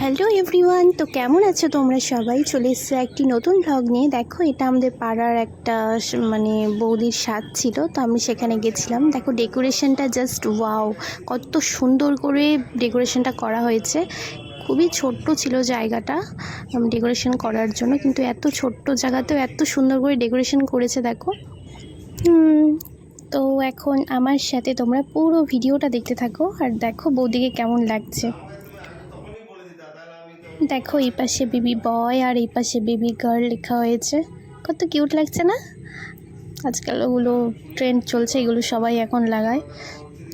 Hello everyone তো কেমন আছো তোমরা সবাই? চলে এসছো একটি নতুন ভ্লগ নিয়ে। দেখো, এটা আমাদের পাড়ার একটা মানে বৌদির স্বাদ ছিল, তো আমি সেখানে গেছিলাম। দেখো ডেকোরেশনটা জাস্ট ওয়াও কত সুন্দর করে ডেকোরেশনটা করা হয়েছে। খুবই ছোট্ট ছিল জায়গাটা ডেকোরেশন করার জন্য, কিন্তু এত ছোট্ট জায়গাতেও এত সুন্দর করে ডেকোরেশন করেছে, দেখো। তো এখন আমার সাথে তোমরা পুরো ভিডিওটা দেখতে থাকো, আর দেখো বৌদিকে কেমন লাগছে। দেখো এই পাশে বেবি বয় আর এই পাশে বেবি গার্ল লেখা হয়েছে। কত কিউট লাগছে না? আজকাল ওগুলো ট্রেন্ড চলছে এগুলো সবাই এখন লাগায়।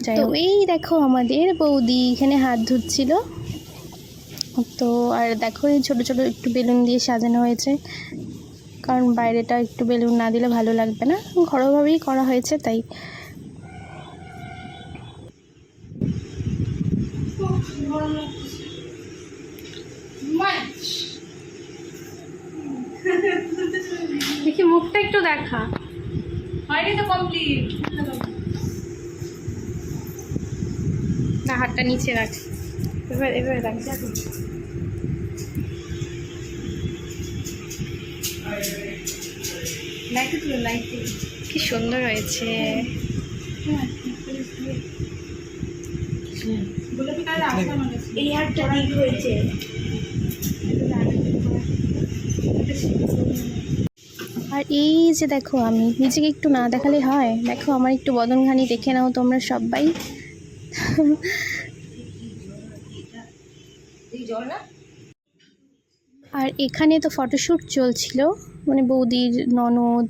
যাই হোক। এই দেখো আমাদের বৌদি এখানে হাত ধুচ্ছিল। তো আর দেখো এই ছোটো ছোটো একটু বেলুন দিয়ে সাজানো হয়েছে। কারণ বাইরেটা একটু বেলুন না দিলে ভালো লাগবে না। ঘরোয়াভাবেই করা হয়েছে তাই। দেখি মুখটা একটু দেখা। হয়নি তো কমপ্লিট না হাতটা নিচে রাখ। এবার এবার রাখ। কি সুন্দর হয়েছে। এই হাতটা ঠিক হয়েছে। আর এই যে দেখো, আমি নিজেকে একটু না দেখালে হয়। দেখো, আমার একটু বদনঘানি দেখে নাও তোমরা সবাই। আর এখানে তো ফটোশ্যুট চলছিল। মানে বৌদির ননদ,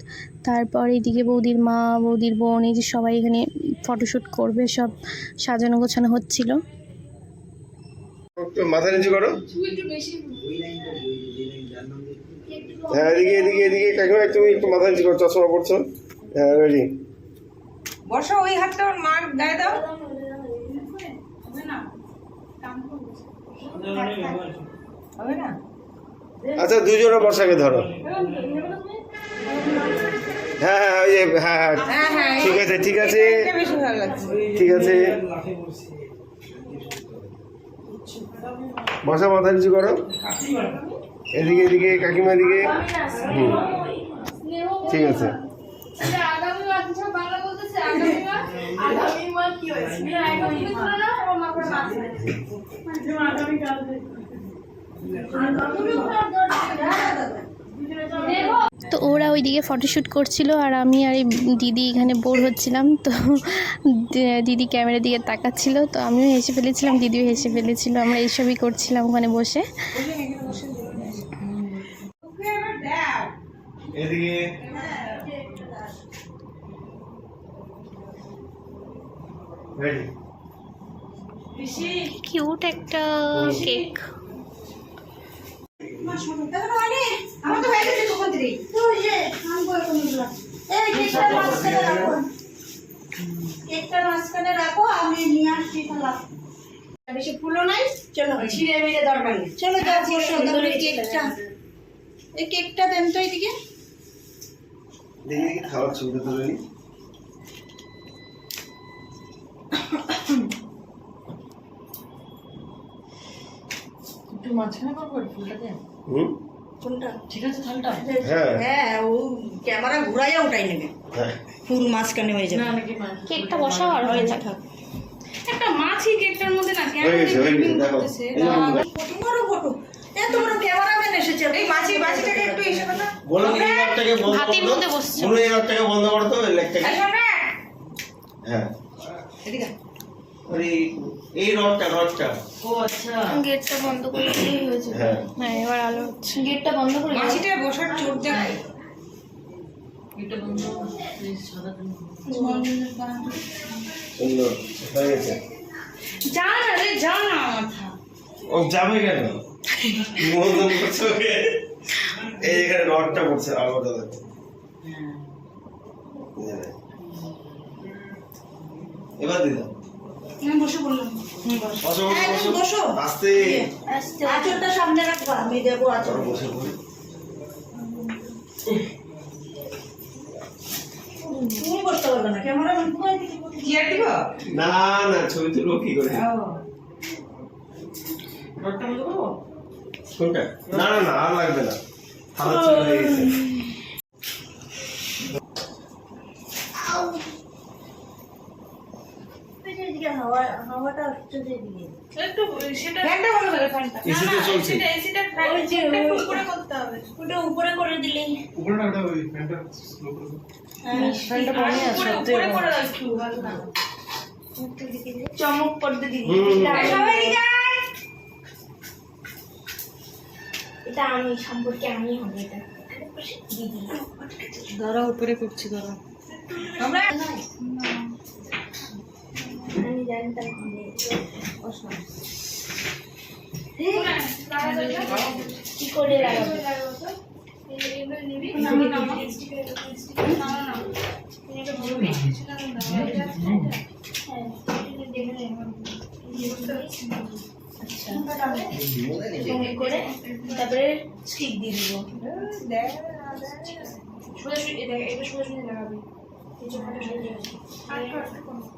তারপর এদিকে বৌদির মা, বৌদির বোন, এই যে সবাই এখানে ফটোশ্যুট করবে, সব সাজানো গোছানো হচ্ছিল। মাথা নিচু করো। হ্যাঁ এদিকে এদিকে এদিকে কাকিমা তুমি একটু মাথা নিচু করো চশমা পড়ছো হ্যাঁ রেডি বসো ওই হাতটা ওর মার গায়ে দাও। হবে না? আচ্ছা দুজনে বসাকে ধরো। হ্যাঁ হ্যাঁ ওই হ্যাঁ হ্যাঁ। হ্যাঁ হ্যাঁ। ঠিক আছে ঠিক আছে। ঠিক আছে। বসা মাথা নিচু করো। এদিকে এদিকে কাকিমা এদিকে। হুম। ঠিক আছে। ওরা ওইদিকে ফটোশ্যুট করছিল আর আমি আর এই দিদি এখানে বোর হচ্ছিলাম তো দিদি ক্যামেরার দিকে তাকাচ্ছিল তো আমিও হেসে ফেলেছিলাম দিদিও হেসে ফেলেছিল আমরা এইসবই করছিলাম ওখানে বসে। কিউট একটা কেক আমার তো হয়ে গেছে কখন থেকে কেকটা মাঝখানে রাখো। আমি নিয়ে আসছি তাহলে। বেশি ফুলও নাই চলো। ছিঁড়ে মিড়ে দরকার নেই। চলো যাও বসো কেকটা। এই কেকটা দেন তো এদিকে। দেখি খাওয়ার ছবিটা তুলে নি একটু মাঝখানে করব ফুলটা দেন হুম? কোনটা? ঠিক আছে থালটা হ্যাঁ। হ্যাঁ ও ক্যামেরা ঘুরাইয়া ওটাই নেবে। হ্যাঁ। মাঝখানে হয়ে যাবে। না নাকি মাছ কেকটা বসাও আর হয়ে যাবে একটা মাছি কেকটার মধ্যে না কেন হয়ে হয়ে বন্ধু। ফটো। এত বড় ক্যামেরাম্যান এসেছে। এই মাছি মাছিটাকে একটু এসে কথা। বলো এই রডটাকে বন্ধ হাতের করো মধ্যে বসছে। বলো এই রডটাকে বন্ধ করো তো এই হ্যাঁ। এদিকে আরে এই রডটা রডটা ও আচ্ছা। গেটটা বন্ধ করে দিলেই হয়েছে হ্যাঁ। হ্যাঁ এবার আলো হচ্ছে। গেটটা বন্ধ করে। মাছিটা বসার চোট দেখায় এটা বন্ধ প্লিজ সাদা সুন্দর হয়ে গেছে। যা না রে যা না মাথা ও যাবে কেন? বন্ধ করছ ওকে এই এখানে রডটা পড়ছে আলোটা দেখো এবার দিলাম। বসে বললাম বসো। হ্যাঁ, বসো। আস্তে আঁচলটা সামনে রাখবা। আমি দেবো আঁচল। চলো বসে পড়ি তুমি বসতে পারবে না। থেকে চেয়ার দিব? না না ছবি তুলবো কি করে? কোনটা? না না না আর লাগবে না। গেছে এদিকে হাওয়া হাওয়াটা আসছে এদিকে একটু সেটা ফ্যানটা বন্ধ করে ফ্যানটা। এসি চলছে। সেটা এসিটা ফ্যান ওই যে- একটু উপরে করতে হবে। ওটা উপরে করে দিলেই উপরে না ওটা ফ্যানটা স্লো করে ফ্যানটা বন্ধ উপরে উপরে করে দাও একটু হালকা চমক করতে দিবি। সবাই এটা আমি সম্পর্কে আমি হবে এটা। দিদি ধরো উপরে করছি ধরো আমরা জানতাম কি করে তারপরে স্টিক দিয়ে দিব সোজাসুজি এটা সোজাসুজি লাগাবি এই চোখাটা সোজা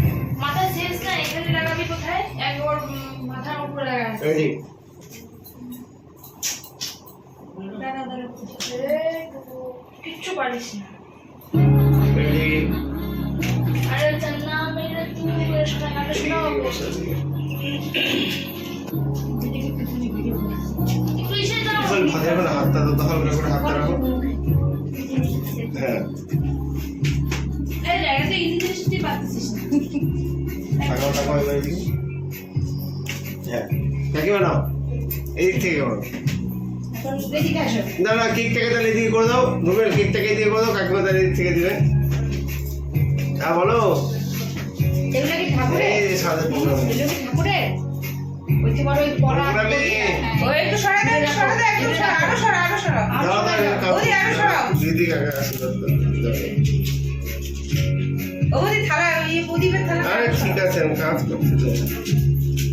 মাথা শেষ না এখানে লাগাবি কোথায়? একবার মাথার উপরে লাগাবি এই। কিচ্ছু পারিস না। আরে জান্না মেরে আসলে ভাতের করে হাতটা তো দখল করে হাতটা রাখো হ্যাঁ। এদিকে হ্যাঁ। কাকিমা নাও এদিক থেকে করো না না কেকটাকে তাহলে এদিকে করে দাও। রুমের কেকটাকে এদিকে করে দাও কাকিমা তাহলে এদিক থেকে দিবে। হ্যাঁ বলো। দিদি কাকা আমি কাজ করছি তো তুলে দাও।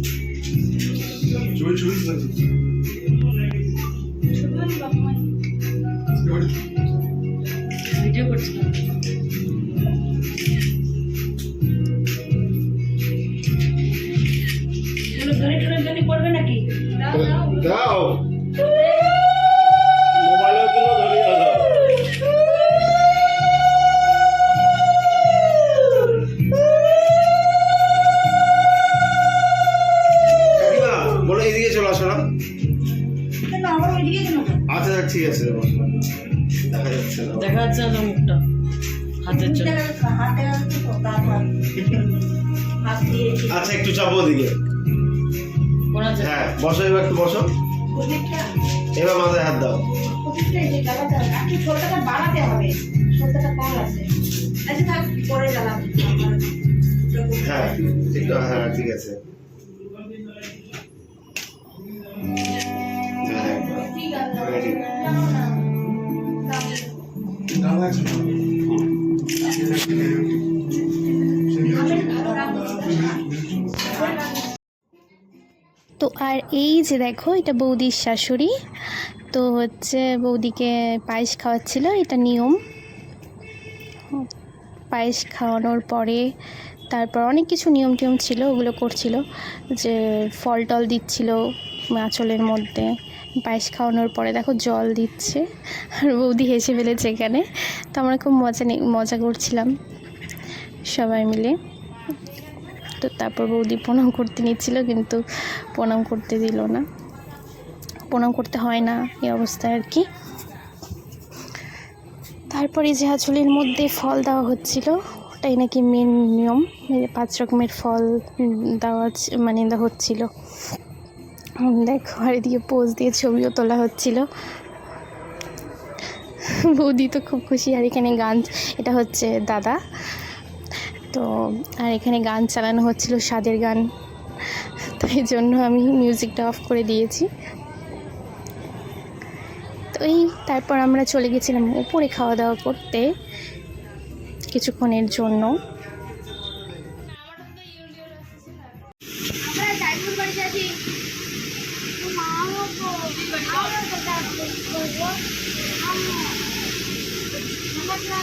ভিডিও করছিলাম ধরে ধরে করবে নাকি দাও মোবাইলের আচ্ছা একটু চাপো ওদিকে। হ্যাঁ বসো এবার একটু বসো। এবার মাথায় হাত দাও। প্রদীপটা এই যে জ্বালাতে হবে একটু ছোটটা বাড়াতে হবে। কম আছে। আচ্ছা পরে হ্যাঁ একটু হ্যাঁ ঠিক আছে। হ্যাঁ, ready। আছে। আর এই যে দেখো, এটা বৌদির শাশুড়ি। তো হচ্ছে বৌদিকে পায়েস খাওয়াচ্ছিল, এটা নিয়ম। পায়েস খাওয়ানোর পরে তারপর অনেক কিছু নিয়ম টিয়ম ছিল, ওগুলো করছিল। যে ফল টল দিচ্ছিল আঁচলের মধ্যে। পায়েস খাওয়ানোর পরে দেখো জল দিচ্ছে, আর বৌদি হেসে ফেলেছে এখানে। তো আমরা খুব মজা মজা করছিলাম সবাই মিলে। তো তারপর বৌদি প্রণাম করতে নিচ্ছিল, কিন্তু প্রণাম করতে দিল না। প্রণাম করতে হয় না, এই অবস্থায় আর কি। তারপরে যে আঁচলের মধ্যে ফল দেওয়া হচ্ছিল, ওটাই নাকি মেন নিয়ম পাঁচ রকমের ফল দেওয়া মানে হচ্ছিল। দেখো, আর এদিকে পোজ দিয়ে ছবিও তোলা হচ্ছিল। বৌদি তো খুব খুশি, আর এখানে গান, এটা হচ্ছে দাদা। তো, আর এখানে গান চালানো হচ্ছিল স্বাদের গান। তাই জন্য আমি মিউজিকটা অফ করে দিয়েছি। তো এই, তারপর আমরা চলে গেছিলাম উপরে খাওয়া দাওয়া করতে কিছুক্ষণের জন্য। আমরা